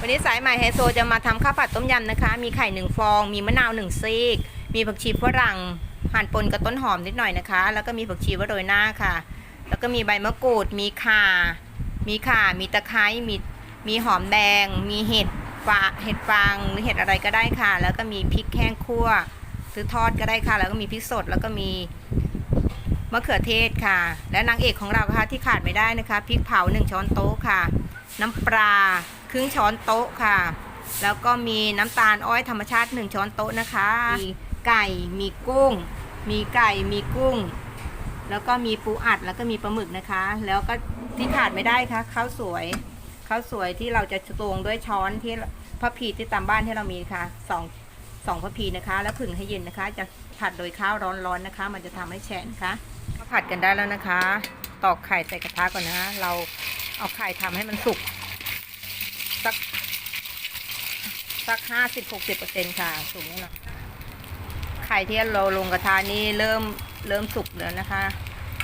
วันนี้สายใหม่ไฮโซจะมาทำข้าวผัดต้มยำนะคะ มีไข่หนึ่งฟอง มีมะนาวหนึ่งซีก มีผักชีฝรั่งหั่นปนกับต้นหอมนิดหน่อยนะคะ แล้วก็มีผักชีไว้โรยหน้าค่ะ แล้วก็มีใบมะกรูด มีข่า มีข่า มีตะไคร้ มี มีหอมแดง มีเห็ดฟาเห็ดฟาง หรือเห็ดอะไรก็ได้ค่ะ แล้วก็มีพริกแห้งคั่ว ซื้อทอดก็ได้ค่ะ แล้วก็มีพริกสด แล้วก็มีมะเขือเทศค่ะ และนางเอกของเราค่ะที่ขาดไม่ได้นะคะ พริกเผาหนึ่งช้อนโต๊ะค่ะ น้ำปลา ครึ่งช้อนโต๊ะค่ะ แล้วก็มีน้ำตาลอ้อยธรรมชาติหนึ่งช้อนโต๊ะนะคะ มีไก่มีกุ้ง มีไก่มีกุ้ง แล้วก็มีปูอัดแล้วก็มีปลาหมึกนะคะ แล้วก็ที่ขาดไม่ได้ค่ะข้าวสวยข้าวสวยที่เราจะตวงด้วยช้อนที่พระพีที่ตามบ้านที่เรามีค่ะสองสองพระพีนะคะ แล้วผึ่งให้เย็นนะคะ จะผัดโดยข้าวร้อนๆนะคะ มันจะทำให้แฉะนะคะผัดกันได้แล้วนะคะ ตอกไข่ใส่กระทะก่อนนะะเราเอาไข่ทำให้มันสุก สัก สักห้าสิบหกสิบเปอร์เซ็นต์ค่ะสุกแน่นอนไข่ที่เราลงกระทะนี่เริ่มเริ่มสุกแล้วนะคะ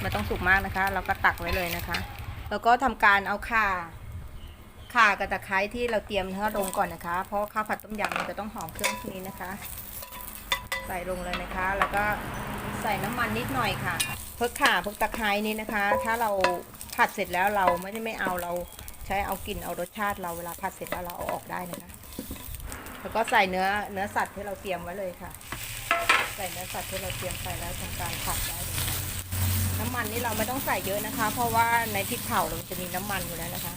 ไมันต้องสุกมากนะคะ เราก็ตักไว้เลยนะคะ แล้วก็ทำการเอาข่าข่ากับตะไคร้ที่เราเตรียมเนื้อลงก่อนนะคะ เพราะข้าวผัดต้มยำมันจะต้องหอมเครื่องพวกนี้นะคะ ใส่ลงเลยนะคะ แล้วก็ใส่น้ำมันนิดหน่อยค่ะเพิ่ข่าเพิ่ตะไคร้นี้นะคะ ถ้าเราผัดเสร็จแล้วเราไม่ได้ไม่เอาเรา ใช้เอากลิ่นเอารสชาติเราเวลาผัดเสร็จแล้วเราเอาออกได้นะคะ แล้วก็ใส่เนื้อเนื้อสัตว์ที่เราเตรียมไว้เลยค่ะ ใส่เนื้อสัตว์ที่เราเตรียมใส่แล้วทำการผัดได้เลยค่ะน้ำมันนี่เราไม่ต้องใส่เยอะนะคะ เพราะว่าในพริกเผาเราจะมีน้ำมันอยู่แล้วนะคะ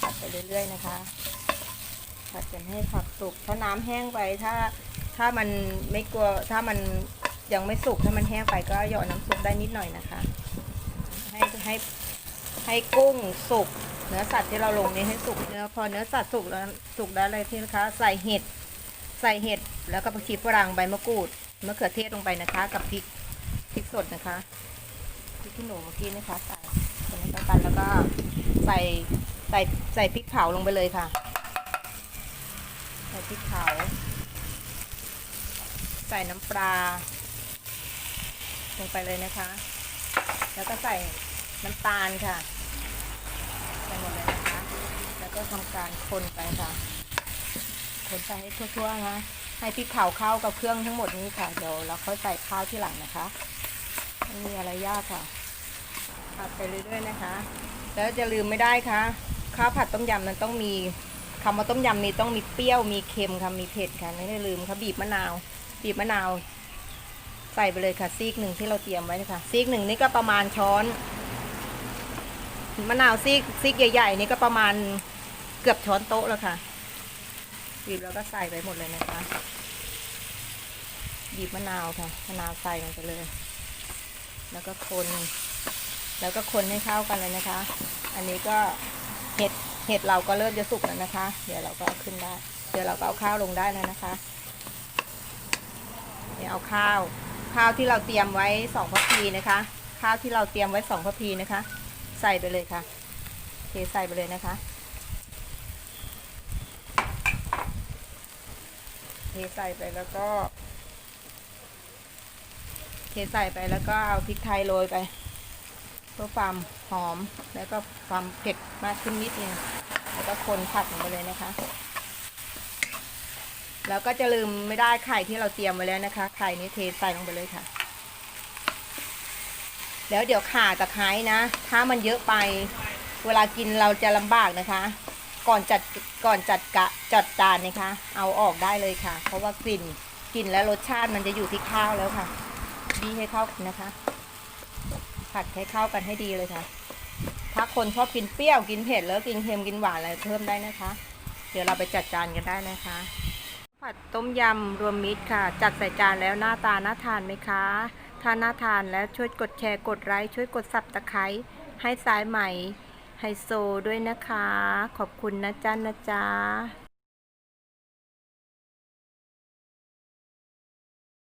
ผัดไปเรื่อย ๆ นะคะ ผัดจนให้ผักสุกถ้าน้ำแห้งไปถ้าถ้ามันไม่กลัวถ้ามันยังไม่สุกถ้ามันแห้งไปก็หยอดน้ำซุปได้นิดหน่อยนะคะ ให้ให้ให้กุ้งสุก เนื้อสัตว์ที่เราลงนี้ให้สุกเนื้อพอเนื้อสัตว์สุกแล้วสุกแล้วอะไรที่นะคะ ใส่เห็ดใส่เห็ดแล้วก็ผักชีฝรั่งใบมะกรูดมะเขือเทศลงไปนะคะ กับพริกพริกสดนะคะพริกขี้หนูเมื่อกี้นะคะ ใส่คนให้เข้ากันแล้วก็ใส่ใส่ใส่พริกเผาลงไปเลยค่ะ ใส่พริกเผาใส่น้ำปลาลงไปเลยนะคะ แล้วก็ใส่น้ำตาลค่ะ ใส่หมดเลยนะคะ แล้วก็ทำการคนไปค่ะ คนไปให้ทั่วๆนะ ให้พริกเผาเข้ากับเครื่องทั้งหมดนี้ค่ะ เดี๋ยวเราค่อยใส่ข้าวที่หลังนะคะไม่มีอะไรยากค่ะ ผัดไปเรื่อยๆนะคะ แล้วจะลืมไม่ได้ค่ะ ข้าวผัดต้มยำนั้นต้องมีคำว่าต้มยำนี้ต้องมีเปรี้ยว มีเค็มค่ะ มีเผ็ดค่ะ ไม่ได้ลืมค่ะ บีบมะนาว บีบมะนาว ใส่ไปเลยค่ะ ซีกหนึ่งที่เราเตรียมไว้นะคะซีกหนึ่งนี่ก็ประมาณช้อน มะนาวซีกซีกใหญ่ ๆ นี่ก็ประมาณเกือบช้อนโต๊ะแล้วค่ะบีบแล้วก็ใส่ไปหมดเลยนะคะบีบมะนาวค่ะมะนาวใส่ลงไปเลย แล้วก็คน แล้วก็คนให้เข้ากันเลยนะคะ อันนี้ก็เห็ดเห็ดเราก็เริ่มจะสุกแล้วนะคะ เดี๋ยวเราก็เอาขึ้นได้ เดี๋ยวเราก็เอาข้าวลงได้แล้วนะคะเดี๋ยวเอาข้าว ข้าวที่เราเตรียมไว้สองพัพีนะคะ ข้าวที่เราเตรียมไว้สองพัพีนะคะ ใส่ไปเลยค่ะ เทใส่ไปเลยนะคะ เทใส่ไปแล้วก็ เทใส่ไปแล้วก็เอาพริกไทยโรยไปเพื่อความหอมแล้วก็ความเผ็ดมากขึ้นนิดนึงแล้วก็คนผัดลงไปเลยนะคะ แล้วก็จะลืมไม่ได้ไข่ที่เราเตรียมไว้แล้วนะคะ ไข่นี้เทใส่ลงไปเลยค่ะ แล้วเดี๋ยวข่าตะไคร้นะ ถ้ามันเยอะไป เวลากินเราจะลำบากนะคะ ก่อนจัดก่อนจัดกะจัดจานนะคะ เอาออกได้เลยค่ะ เพราะว่ากลิ่นกลิ่นและรสชาติมันจะอยู่ที่ข้าวแล้วค่ะดีให้เข้ากันนะคะ ผัดให้เข้ากันให้ดีเลยค่ะ ถ้าคนชอบกินเปรี้ยวกินเผ็ดแล้วกินเค็มกินหวานอะไรเพิ่มได้นะคะ เดี๋ยวเราไปจัดจานกันได้นะคะ ผัดต้มยำรวมมิตรค่ะ จัดใส่จานแล้วหน้าตาน่าทานไหมคะ ถ้าน่าทานแล้วช่วยกดแชร์กดไลค์ช่วยกดสับตะไคร้ให้สายใหม่ไฮโซด้วยนะคะ ขอบคุณนะจ๊ะนะจ๊ะ